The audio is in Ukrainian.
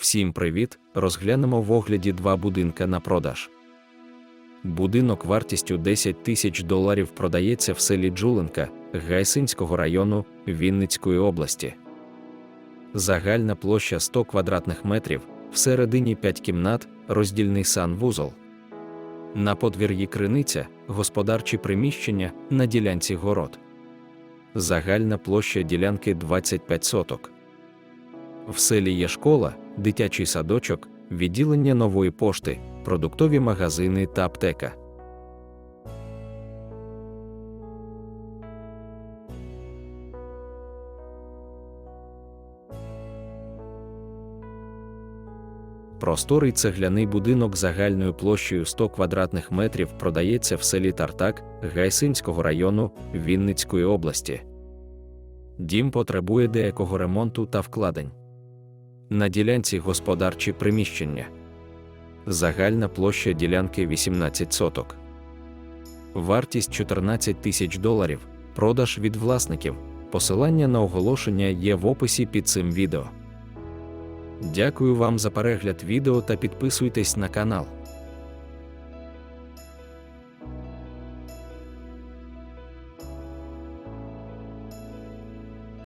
Всім привіт! Розглянемо в огляді два будинка на продаж. Будинок вартістю 10 тисяч доларів продається в селі Джуленка Гайсинського району Вінницької області. Загальна площа 100 квадратних метрів, всередині 5 кімнат, роздільний санвузол. На подвір'ї криниця, господарчі приміщення на ділянці город. Загальна площа ділянки 25 соток. В селі є школа, дитячий садочок, відділення нової пошти, продуктові магазини та аптека. Просторий цегляний будинок загальною площею 100 квадратних метрів продається в селі Тартак Гайсинського району Вінницької області. Дім потребує деякого ремонту та вкладень. На ділянці господарчі приміщення. Загальна площа ділянки 18 соток. Вартість 14 тисяч доларів. Продаж від власників. Посилання на оголошення є в описі під цим відео. Дякую вам за перегляд відео та підписуйтесь на канал.